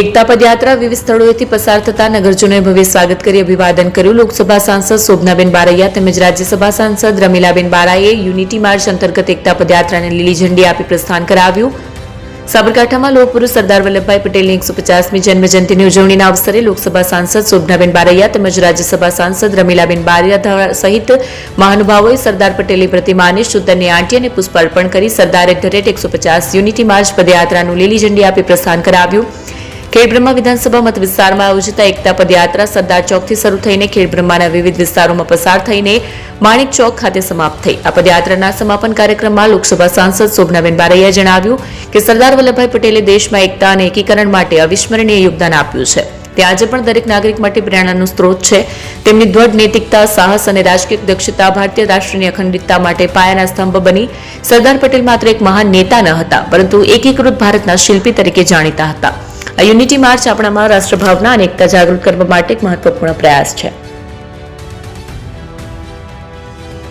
એકતા પદયાત્રા વિવિધ સ્થળોએથી પસાર થતા નગરજનોએ ભવ્ય સ્વાગત કરી અભિવાદન કર્યું. લોકસભા સાંસદ શોભનાબેન બારૈયા તેમજ રાજ્યસભા સાંસદ રમીલાબેન બારાએ યુનિટી માર્ચ અંતર્ગત એકતા પદયાત્રાને લીલી ઝંડી આપી પ્રસ્થાન કરાવ્યું. સાબરકાંઠામાં લોકપુરુષ સરદાર વલ્લભભાઈ પટેલની એકસો પચાસમી જન્મજયંતિની ઉજવણીના અવસરે લોકસભા સાંસદ શોભનાબેન બારૈયા તેમજ રાજ્યસભા સાંસદ રમીલાબેન બારૈયા સહિત મહાનુભાવોએ સરદાર પટેલની પ્રતિમાને શુદ્ધની આંટી અને પુષ્પ અર્પણ કરી સરદાર એટ ધ રેટ એકસો પચાસ યુનિટી માર્ચ પદયાત્રાનું લીલી ઝંડી આપી પ્રસ્થાન કરાવ્યું. ખેડબ્રહ્મા વિધાનસભા મત વિસ્તારમાં આયોજિત એકતા પદયાત્રા સરદાર ચોકથી શરૂ થઈને ખેડબ્રહ્માના વિવિધ વિસ્તારોમાં પસાર થઈને માણિક ચોક ખાતે સમાપ્ત થઈ. આ પદયાત્રાના સમાપન કાર્યક્રમમાં લોકસભા સાંસદ શોભનાબેન બારૈયાએ જણાવ્યું કે સરદાર વલ્લભભાઈ પટેલે દેશમાં એકતા અને એકીકરણ માટે અવિસ્મરણીય યોગદાન આપ્યું છે. તે આજે પણ દરેક નાગરિક માટે પ્રેરણાનું સ્ત્રોત છે. તેમની દ્રઢ નૈતિકતા, સાહસ અને રાજકીય દક્ષતા ભારતીય રાષ્ટ્રની અખંડિતતા માટે પાયાના સ્તંભ બની. સરદાર પટેલ માત્ર એક મહાન નેતા ન હતા, પરંતુ એકીકૃત ભારતના શિલ્પી તરીકે જાણીતા હતા. આ યુનિટી માર્ચ આપણામાં રાષ્ટ્રભાવના અને એકતા જાગૃત કરવા માટે એક મહત્વપૂર્ણ પ્રયાસ છે.